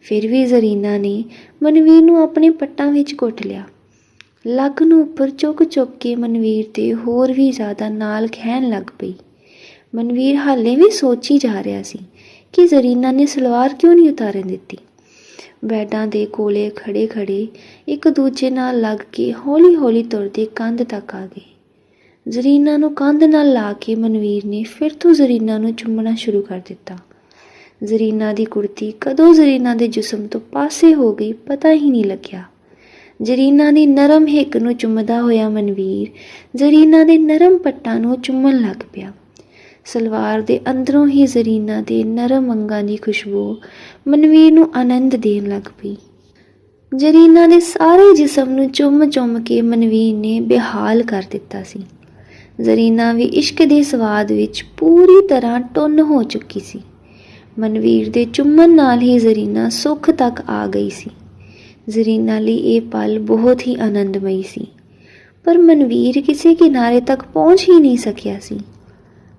ਫਿਰ ਵੀ ਜ਼ਰੀਨਾ ਨੇ ਮਨਵੀਰ ਨੂੰ ਆਪਣੇ ਪੱਟਾਂ ਵਿੱਚ ਘੁੱਟ ਲਿਆ। ਲੱਗ ਨੂੰ ਉੱਪਰ ਚੁੱਕ ਚੁੱਕ ਕੇ ਮਨਵੀਰ ਤੇ ਹੋਰ ਵੀ ਜ਼ਿਆਦਾ ਨਾਲ ਖਹਿਣ ਲੱਗ ਪਈ। ਮਨਵੀਰ ਹਾਲੇ ਵੀ ਸੋਚੀ ਜਾ ਰਿਹਾ ਸੀ ਕਿ ਜ਼ਰੀਨਾ ਨੇ ਸਲਵਾਰ ਕਿਉਂ ਨਹੀਂ ਉਤਾਰਨ ਦਿੱਤੀ। ਬੈਡਾਂ ਦੇ ਕੋਲੇ ਖੜੇ ਖੜੇ ਇੱਕ ਦੂਜੇ ਨਾਲ ਲੱਗ ਕੇ ਹੌਲੀ ਹੌਲੀ ਤੁਰਦੇ ਕੰਧ ਤੱਕ ਆ ਗਏ। ਜ਼ਰੀਨਾ ਨੂੰ ਕੰਧ ਨਾਲ ਲਾ ਕੇ ਮਨਵੀਰ ਨੇ ਫਿਰ ਤੋਂ ਜ਼ਰੀਨਾ ਨੂੰ ਚੁੰਮਣਾ ਸ਼ੁਰੂ ਕਰ ਦਿੱਤਾ। ਜ਼ਰੀਨਾ ਦੀ ਕੁੜਤੀ ਕਦੋਂ ਜ਼ਰੀਨਾ ਦੇ ਜਿਸਮ ਤੋਂ ਪਾਸੇ ਹੋ ਗਈ ਪਤਾ ਹੀ ਨਹੀਂ ਲੱਗਿਆ। ਜ਼ਰੀਨਾ ਦੀ ਨਰਮ ਹਿੱਕ ਨੂੰ ਚੁੰਮਦਾ ਹੋਇਆ ਮਨਵੀਰ ਜ਼ਰੀਨਾ ਦੇ ਨਰਮ ਪੱਟਾਂ ਨੂੰ ਚੁੰਮਣ ਲੱਗ ਪਿਆ। ਸਲਵਾਰ ਦੇ ਅੰਦਰੋਂ ਹੀ ਜ਼ਰੀਨਾ ਦੇ ਨਰਮ ਅੰਗਾਂ ਦੀ ਖੁਸ਼ਬੂ ਮਨਵੀਰ ਨੂੰ ਆਨੰਦ ਦੇਣ ਲੱਗ ਪਈ। ਜ਼ਰੀਨਾ ਦੇ ਸਾਰੇ ਜਿਸਮ ਨੂੰ ਚੁੰਮ-ਚੁੰਮ ਕੇ ਮਨਵੀਰ ਨੇ ਬੇਹਾਲ ਕਰ ਦਿੱਤਾ ਸੀ। ਜ਼ਰੀਨਾ ਵੀ ਇਸ਼ਕ ਦੇ ਸਵਾਦ ਵਿੱਚ ਪੂਰੀ ਤਰ੍ਹਾਂ ਟੁੰਨ ਹੋ ਚੁੱਕੀ ਸੀ। ਮਨਵੀਰ ਦੇ ਚੁੰਮਣ ਨਾਲ ਹੀ ਜ਼ਰੀਨਾ ਸੁੱਖ ਤੱਕ ਆ ਗਈ ਸੀ। ਜ਼ਰੀਨਾ ਲਈ ਇਹ ਪਲ ਬਹੁਤ ਹੀ ਆਨੰਦਮਈ ਸੀ। ਪਰ ਮਨਵੀਰ ਕਿਸੇ ਕਿਨਾਰੇ ਤੱਕ ਪਹੁੰਚ ਹੀ ਨਹੀਂ ਸਕਿਆ ਸੀ।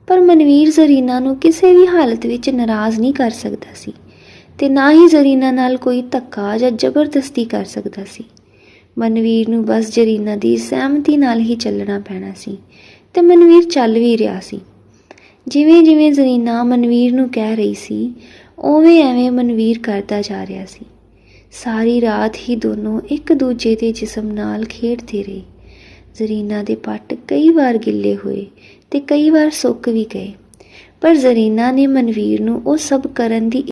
ਪਰ ਮਨਵੀਰ ਜ਼ਰੀਨਾ ਨੂੰ ਕਿਸੇ ਵੀ ਹਾਲਤ ਵਿੱਚ ਨਾਰਾਜ਼ ਨਹੀਂ ਕਰ ਸਕਦਾ ਸੀ ਤੇ ਨਾ ਹੀ ਜ਼ਰੀਨਾ ਨਾਲ ਕੋਈ ਧੱਕਾ ਜਾਂ ਜ਼ਬਰਦਸਤੀ ਕਰ ਸਕਦਾ ਸੀ। ਮਨਵੀਰ ਨੂੰ ਬਸ ਜ਼ਰੀਨਾ ਦੀ ਸਹਿਮਤੀ ਨਾਲ ਹੀ ਚੱਲਣਾ ਪੈਣਾ ਸੀ। ਤੇ ਮਨਵੀਰ ਚੱਲ ਵੀ ਰਿਹਾ ਸੀ। ਜਿਵੇਂ ਜਿਵੇਂ ਜ਼ਰੀਨਾ ਮਨਵੀਰ ਨੂੰ ਕਹਿ ਰਹੀ ਸੀ, ਉਵੇਂ ਐਵੇਂ ਮਨਵੀਰ ਕਰਦਾ ਜਾ ਰਿਹਾ ਸੀ। ਸਾਰੀ ਰਾਤ ਹੀ ਦੋਨੋਂ ਇੱਕ ਦੂਜੇ ਦੇ ਜਿਸਮ ਨਾਲ ਖੇਡਦੇ ਰਹੇ। ਜ਼ਰੀਨਾ ਦੇ ਪੱਟ ਕਈ ਵਾਰ ਗਿੱਲੇ ਹੋਏ ਤੇ ਕਈ ਵਾਰ ਸੁੱਕ ਵੀ ਗਏ। ਪਰ ਜ਼ਰੀਨਾ ਨੇ ਮਨਵੀਰ ਨੂੰ ਉਹ ਸਭ ਕਰਨ ਦੀ